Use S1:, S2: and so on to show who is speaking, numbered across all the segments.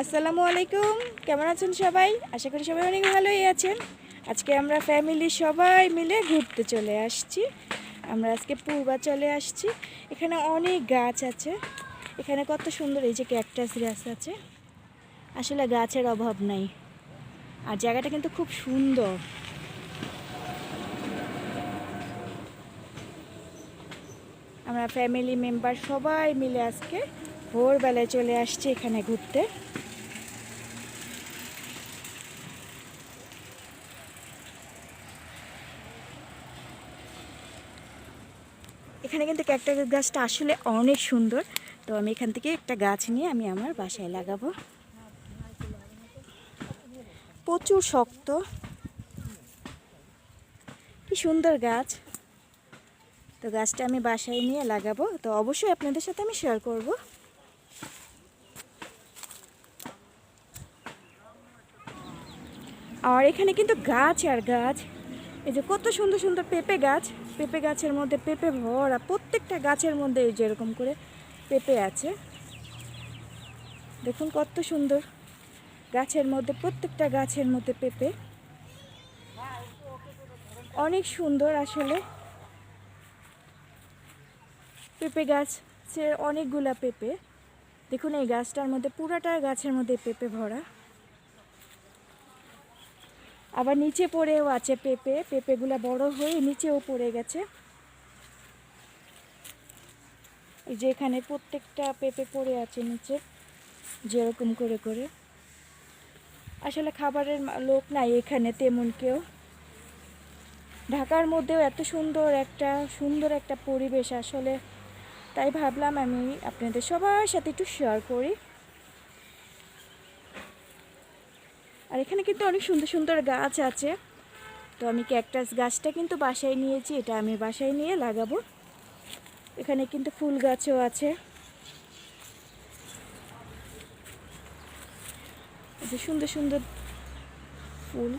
S1: আসসালামু আলাইকুম। কেমন আছেন সবাই? আশা করি সবাই অনেক ভালোই আছেন। আজকে আমরা ফ্যামিলি সবাই মিলে ঘুরতে চলে আসছি। আমরা আজকে পূর্বা চলে আসছি। এখানে অনেক গাছ আছে। এখানে কত সুন্দর এই যে ক্যাকটাস গাছ আছে। আসলে গাছের অভাব নাই। আর জায়গাটা কিন্তু খুব সুন্দর। আমরা ফ্যামিলি মেম্বার সবাই মিলে আজকে ভোরবেলায় চলে আসছি এখানে ঘুরতে। এখানে কিন্তু ক্যাকটাস গাছটা আসলে অনেক সুন্দর। তো আমি এখান থেকে একটা গাছ নিয়ে আমি আমার বাসায় লাগাবো। প্রচুর শক্ত। কি সুন্দর গাছ। তো গাছটা আমি বাসায় নিয়ে লাগাবো। তো অবশ্যই আপনাদের সাথে আমি শেয়ার করব। আর এখানে কিন্তু গাছ আর গাছ। এই যে কত সুন্দর সুন্দর পেঁপে গাছ। পেঁপে গাছের মধ্যে পেঁপে ভরা প্রত্যেকটা গাছের মধ্যে এই যে এরকম করে পেঁপে আছে। দেখুন কত সুন্দর গাছের মধ্যে, প্রত্যেকটা গাছের মধ্যে পেঁপে। অনেক সুন্দর আসলে। পেঁপে গাছ সে অনেকগুলা পেঁপে। দেখুন এই গাছটার মধ্যে পুরাটা গাছের মধ্যে পেঁপে ভরা। আবার নিচে পড়েও আছে পেঁপে, পেঁপেগুলা বড় হয়ে নিচেও পড়ে গেছে। এই যে এখানে প্রত্যেকটা পেঁপে পড়ে আছে নিচে, যেরকম করে করে। আসলে খাবারের লোক নাই এখানে তেমন কেউ। ঢাকার মধ্যেও এত সুন্দর একটা সুন্দর একটা পরিবেশ আসলে। তাই ভাবলাম আমি আপনাদের সবার সাথে একটু শেয়ার করি। আর এখানে কিন্তু অনেক সুন্দর সুন্দর গাছ আছে। তো আমি ক্যাকটাস গাছটা কিন্তু বাসায় নিয়েছি, এটা আমি বাসায় নিয়ে লাগাবো। এখানে কিন্তু ফুল গাছও আছে। যে সুন্দর সুন্দর ফুল।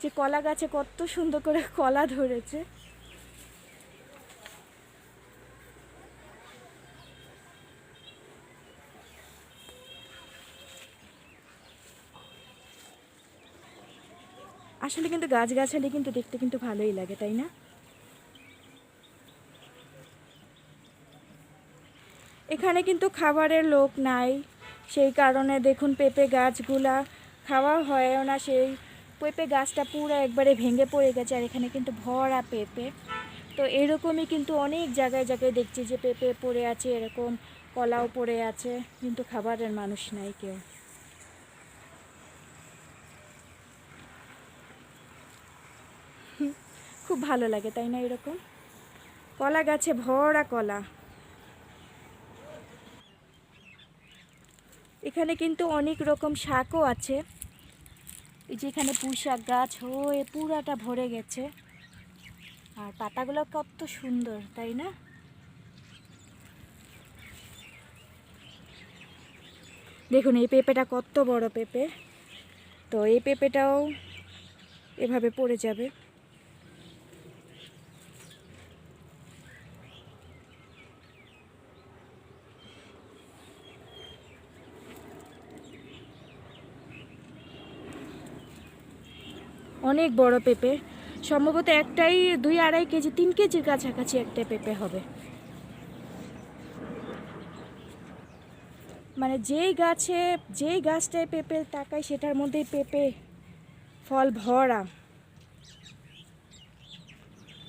S1: যে কলা গাছে কত সুন্দর করে কলা ধরেছে। আসলে কিন্তু গাছগাছালি কিন্তু দেখতে কিন্তু ভালোই লাগে, তাই না? এখানে কিন্তু খাবারের লোক নাই, সেই কারণে দেখুন পেঁপে গাছগুলা খাওয়া হয়ও না, সেই পেঁপে গাছটা পুরো একবারে ভেঙে পড়ে গেছে, আর এখানে কিন্তু ভরা পেঁপে। তো এরকমই কিন্তু অনেক জায়গায় জায়গায় দেখছি যে পেঁপে পড়ে আছে, এরকম কলাও পড়ে আছে, কিন্তু খাবারের মানুষ নাই কেউ। খুব ভালো লাগে, তাই না এরকম? কলা গাছে ভরা কলা। এখানে কিন্তু অনেক রকম শাকও আছে। এই যে এখানে পুঁই শাক গাছ হয়ে পুরাটা ভরে গেছে। আর পাতাগুলো কত সুন্দর, তাই না? দেখুন, এই পেঁপেটা কত বড় পেঁপে। তো এই পেঁপেটাও এভাবে পড়ে যাবে। অনেক বড় পেঁপে। সম্ভবত একটাই দুই আড়াই কেজি, তিন কেজির কাছাকাছি একটা পেঁপে হবে। মানে যেই গাছে, যেই গাছটায় পেঁপে তাকায়, সেটার মধ্যেই পেঁপে ফল ভরা।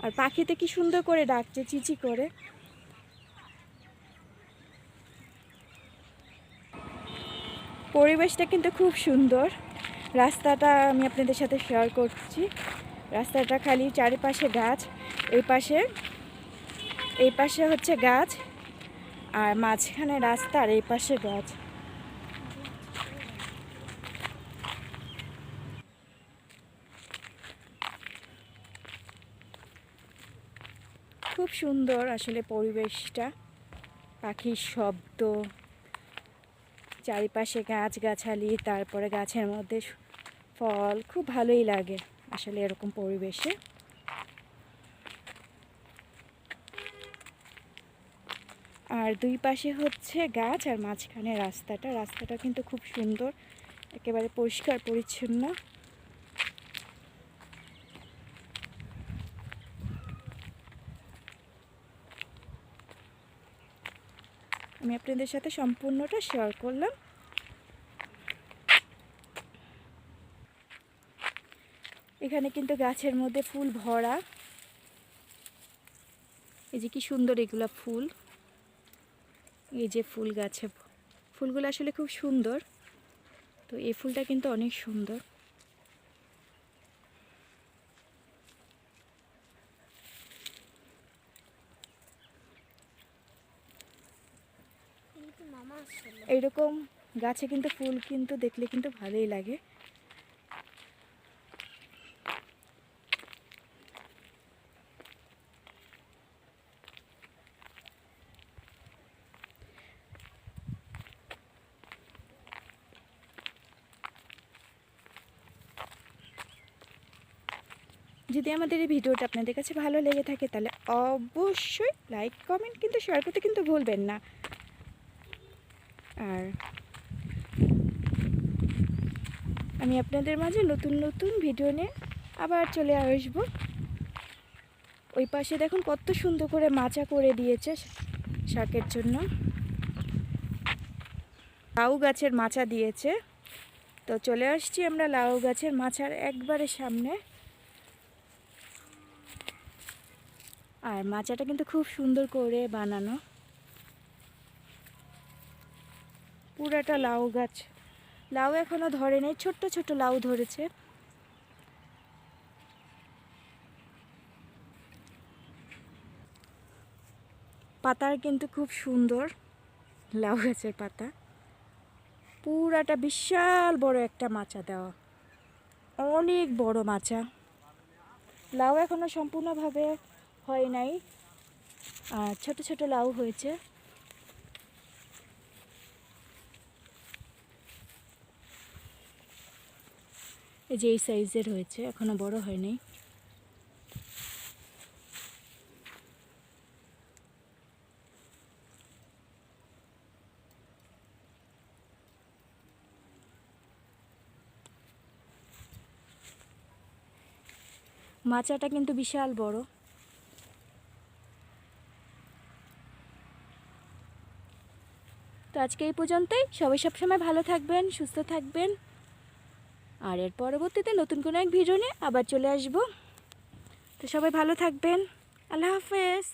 S1: আর পাখিতে কি সুন্দর করে ডাকছে, চিচি করে। পরিবেশটা কিন্তু খুব সুন্দর। রাস্তাটা আমি আপনাদের সাথে শেয়ার করছি। রাস্তাটা খালি চারিপাশে গাছ, এই পাশে এই পাশে হচ্ছে গাছ, আর মাঝখানে রাস্তা আর এই পাশে গাছ। খুব সুন্দর আসলে পরিবেশটা, পাখির শব্দ, চারিপাশে গাছগাছালি তারপরে গাছের মধ্যে ফল, খুব ভালোই লাগে আসলে এরকম পরিবেশে। আর দুই পাশে হচ্ছে গাছ আর মাঝখানে রাস্তাটা। রাস্তাটা কিন্তু খুব সুন্দর, একেবারে পরিষ্কার, পরিচ্ছন্ন। আমি আপনাদের সাথে সম্পূর্ণটা শেয়ার করলাম। এখানে কিন্তু গাছের মধ্যে ফুল ভরা। এই যে কি সুন্দর এগুলা ফুল। এই যে ফুল গাছে ফুলগুলো আসলে খুব সুন্দর। তো এই ফুলটা কিন্তু অনেক সুন্দর। এইরকম গাছে কিন্তু ফুল কিন্তু দেখলে কিন্তু ভালোই লাগে। যদি আমাদের এই ভিডিওটা আপনাদের কাছে ভালো লেগে থাকে, তাহলে অবশ্যই লাইক কমেন্ট কিন্তু শেয়ার করতে কিন্তু ভুলবেন না। আর আমি আপনাদের মাঝে নতুন নতুন ভিডিও নিয়ে আবার চলে আসব। ওই পাশে দেখুন কত সুন্দর করে মাচা করে দিয়েছে শাকের জন্য। লাউ গাছের মাচা দিয়েছে। তো চলে আসছি আমরা লাউ গাছের মাচার একবারে সামনে। আর মাচাটা কিন্তু খুব সুন্দর করে বানানো। পুরাটা লাউ গাছ। লাউ এখনও ধরে নেই, ছোট্ট ছোট লাউ ধরেছে। পাতার কিন্তু খুব সুন্দর লাউ গাছের পাতা। পুরাটা বিশাল বড় একটা মাচা দেওয়া। অনেক বড় মাচা। লাউ এখনও সম্পূর্ণভাবে হয় নাই। আর ছোট ছোট লাউ হয়েছে। এই যে এই সাইজের হয়েছে, এখনও বড় হয়নি মাচাটা কিন্তু বিশাল বড়। তো আজকে এই পর্যন্তই। সবাই সবসময় ভালো থাকবেন, সুস্থ থাকবেন। আর এর পরবর্তীতে নতুন কোনো এক ভিডিও নিয়ে আবার চলে আসব। তো সবাই ভালো থাকবেন। আল্লাহ হাফেজ।